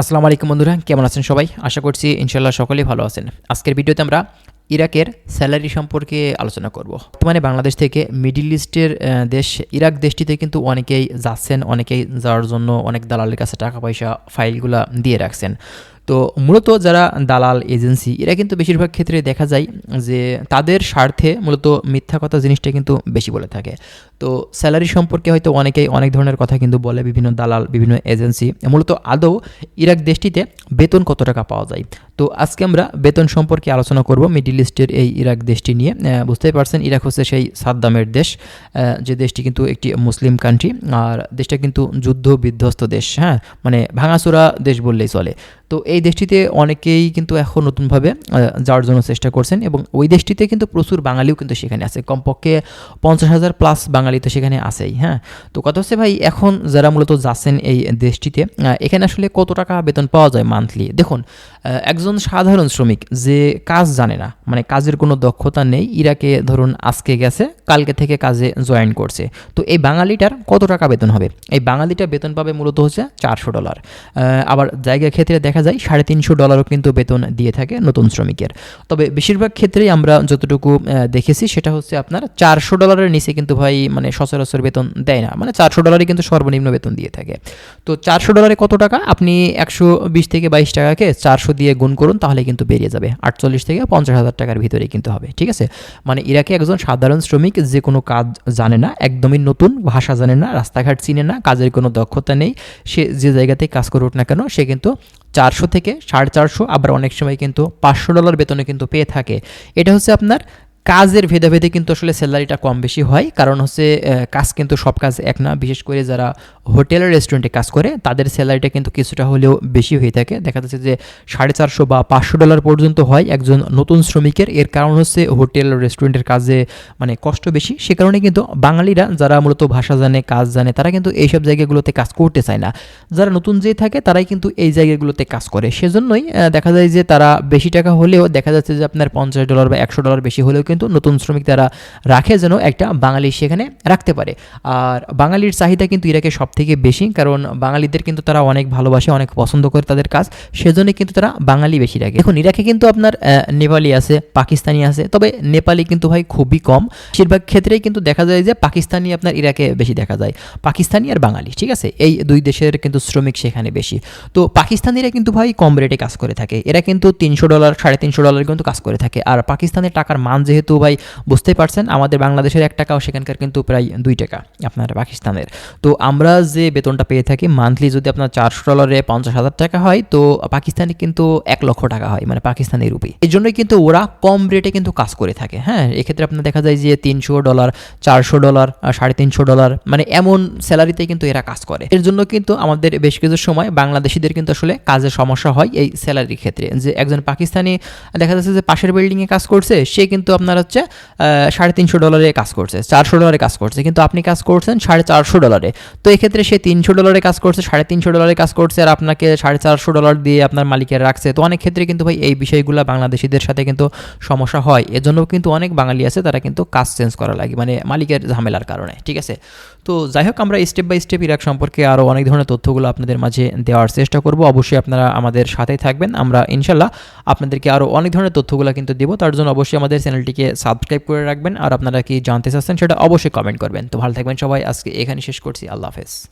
আসসালামু আলাইকুম বন্ধুরা, কেমন আছেন সবাই? আশা করছি ইনশাল্লাহ সকলেই ভালো আছেন। আজকের ভিডিওতে আমরা ইরাকের স্যালারি সম্পর্কে আলোচনা করব। বর্তমানে বাংলাদেশ থেকে মিডিল ইস্টের দেশ, ইরাক দেশটিতে কিন্তু অনেকেই যাচ্ছেন, অনেকেই যাওয়ার জন্য অনেক দালালের কাছে টাকা পয়সা ফাইলগুলা দিয়ে রাখছেন। তো মূলত যারা দালাল এজেন্সি, এরা কিন্তু বেশিরভাগ ক্ষেত্রে দেখা যায় যে তাদের স্বার্থে মূলত মিথ্যা কথা জিনিসটা কিন্তু বেশি বলে থাকে। তো স্যালারি সম্পর্কে হয়তো অনেকেই অনেক ধরনের কথা কিন্তু বলে, বিভিন্ন দালাল, বিভিন্ন এজেন্সি। মূলত আদৌ ইরাক দেশটিতে বেতন কত টাকা পাওয়া যায়? তো আজকে আমরা বেতন সম্পর্কে আলোচনা করব, মিডিল ইস্টের এই ইরাক দেশটি নিয়ে। বুঝতেই পারছেন, ইরাক হচ্ছে সেই সাদ্দামের দেশ যে দেশটি কিন্তু একটি মুসলিম কান্ট্রি আর দেশটা কিন্তু যুদ্ধ বিধ্বস্ত দেশ হ্যাঁ? মানে ভাঙাচোরা দেশ বললেই চলে। তো এই দেশটিতে অনেকেই কিন্তু এখন নতুনভাবে যাওয়ার জন্য চেষ্টা করছেন এবং ওই দেশটিতে কিন্তু প্রচুর বাঙালিও কিন্তু সেখানে আছে। কমপক্ষে পঞ্চাশ হাজার প্লাস বাঙালি তো সেখানে আছেই হ্যাঁ? তো কথা হচ্ছে ভাই, এখন যারা মূলত যাচ্ছেন এই দেশটিতে এখানে আসলে কত টাকা বেতন পাওয়া যায় মান্থলি দেখুন একজন সাধারণ শ্রমিক যে কাজ জানে না মানে কাজের কোনো দক্ষতা নেই, ইরাকে ধরুন আজকে গেছে, কালকে থেকে কাজে জয়েন করছে। তো এই বাঙালিটার কত টাকা বেতন হবে? এই বাঙালিটা বেতন পাবে মূলত হচ্ছে চারশো ডলার। আবার জায়গা ক্ষেত্রে দেখা যায় সাড়ে তিনশো ডলারও কিন্তু বেতন দিয়ে থাকে নতুন শ্রমিকের। তবে বেশিরভাগ ক্ষেত্রেই আমরা যতটুকু দেখেছি সেটা হচ্ছে আপনার চারশো ডলারের নিচে কিন্তু ভাই মানে সচরাচর বেতন দেয় না। মানে চারশো ডলারই কিন্তু সর্বনিম্ন বেতন দিয়ে থাকে। তো চারশো ডলারে কত টাকা? আপনি একশো বিশ থেকে বাইশ টাকাকে চারশো দিয়ে গুণ করুন তাহলে কিন্তু বেরিয়ে যাবে। আটচল্লিশ থেকে পঞ্চাশ হাজার টাকার ভিতরে কিন্তু হবে, ঠিক আছে? মানে ইরাকে একজন সাধারণ শ্রমিক যে কোনো কাজ জানে না, একদমই নতুন, ভাষা জানে না, রাস্তাঘাট চিনে না, কাজের কোনো দক্ষতা নেই, সে যে জায়গাতেই কাজ করুক না কেন, সে কিন্তু চারশো থেকে সাড়ে চারশো, আবার অনেক সময় কিন্তু পাঁচশো ডলার বেতনে কিন্তু পেয়ে থাকে। এটা হচ্ছে আপনার কাজের ভেদাভেদে কিন্তু আসলে স্যালারিটা কম বেশি হয়। কারণ হচ্ছে কাজ কিন্তু সব কাজ এক না। বিশেষ করে যারা হোটেল রেস্টুরেন্টে কাজ করে, তাদের স্যালারিটা কিন্তু কিছুটা হলেও বেশি হয়ে থাকে। দেখা যাচ্ছে যে সাড়ে চারশো বা পাঁচশো ডলার পর্যন্ত হয় একজন নতুন শ্রমিকের। এর কারণ হচ্ছে হোটেল রেস্টুরেন্টের কাজে মানে কষ্ট বেশি। সে কারণে কিন্তু বাঙালিরা, যারা মূলত ভাষা জানে, কাজ জানে, তারা কিন্তু এইসব জায়গাগুলোতে কাজ করতে চায় না। যারা নতুন যে থাকে, তারাই কিন্তু এই জায়গাগুলোতে কাজ করে। সেজন্যই দেখা যায় যে তারা বেশি টাকা হলেও দেখা যাচ্ছে যে আপনার পঞ্চাশ ডলার বা একশো ডলার বেশি হলেও কিন্তু নতুন শ্রমিক তারা রাখে যেন একটা বাঙালি সেখানে রাখতে পারে। আর বাঙালির চাহিদা কিন্তু ইরাকে সব থেকে বেশি, কারণ বাঙালিদের কিন্তু তারা অনেক ভালোবাসে, অনেক পছন্দ করে তাদের কাজ সেজন্য কিন্তু তারা বাঙালি বেশি রাখে। এখন ইরাকে কিন্তু আপনার নেপালি আছে, পাকিস্তানি আছে, তবে নেপালি কিন্তু ভাই খুবই কম। বেশিরভাগ ক্ষেত্রেই কিন্তু দেখা যায় যে পাকিস্তানি আপনার ইরাকে বেশি দেখা যায়। পাকিস্তানি আর বাঙালি, ঠিক আছে? এই দুই দেশের কিন্তু শ্রমিক সেখানে বেশি। তো পাকিস্তানিরা কিন্তু ভাই কম রেটে কাজ করে থাকে। এরা কিন্তু তিনশো ডলার সাড়ে তিনশো ডলার কিন্তু কাজ করে থাকে। আর পাকিস্তানের টাকার মান যেহেতু ভাই বুঝতেই পারছেন, আমাদের বাংলাদেশের এক টাকাও সেখানকার কিন্তু প্রায় দুই টাকা আপনার পাকিস্তানের। তো আমরা যে বেতনটা পেয়ে থাকি মান্থলি যদি আপনার চারশো ডলারে পঞ্চাশ হাজার টাকা হয়, তো পাকিস্তানি কিন্তু এক লক্ষ টাকা হয় মানে পাকিস্তানি রুপি। এই জন্যই কিন্তু ওরা কম রেটে কিন্তু কাজ করে থাকে হ্যাঁ? এক্ষেত্রে আপনার দেখা যায় যে তিনশো ডলার চারশো ডলার সাড়ে তিনশো ডলার মানে এমন স্যালারিতে কিন্তু এরা কাজ করে। এর জন্য কিন্তু আমাদের বেশ কিছু সময় বাংলাদেশিদের কিন্তু আসলে কাজের সমস্যা হয় এই স্যালারির ক্ষেত্রে। যে একজন পাকিস্তানি দেখা যাচ্ছে যে পাশের বিল্ডিংয়ে কাজ করছে, সে কিন্তু আপনার হচ্ছে সাড়ে তিনশো ডলারে কাজ করছে, চারশো ডলারে কাজ করছে। কিন্তু আপনি কাজ করছেন সাড়ে চারশো ডলারে তো এক্ষেত্রে সে তিনশো ডলারে কাজ করছে, সাড়ে তিনশো ডলারে কাজ করছে আর আপনাকে সাড়ে চারশো ডলার দিয়ে আপনার মালিকের রাখছে। তো অনেক ক্ষেত্রে কিন্তু ভাই এই বিষয়গুলো বাংলাদেশিদের সাথে কিন্তু সমস্যা হয়। এজন্য কিন্তু অনেক বাঙালি আছে তারা কিন্তু কাজ চেঞ্জ করা লাগে মানে মালিকের ঝামেলার কারণে, ঠিক আছে? তো যাই হোক, আমরা স্টেপ বাই স্টেপ ইরাক সম্পর্কে আরও অনেক ধরনের তথ্যগুলো আপনাদের মাঝে দেওয়ার চেষ্টা করব। অবশ্যই আপনারা আমাদের সাথেই থাকবেন। আমরা ইনশাল্লাহ আপনাদেরকে আরও অনেক ধরনের তথ্যগুলো কিন্তু দেবো। তার জন্য অবশ্যই আমাদের চ্যানেলটিকে সাবস্ক্রাইব করে রাখবেন। আর আপনারা কি জানতে চাচ্ছেন সেটা অবশ্যই কমেন্ট করবেন। তো ভালো থাকবেন সবাই। আজকে এখানে শেষ করছি। আল্লাহ হাফেজ।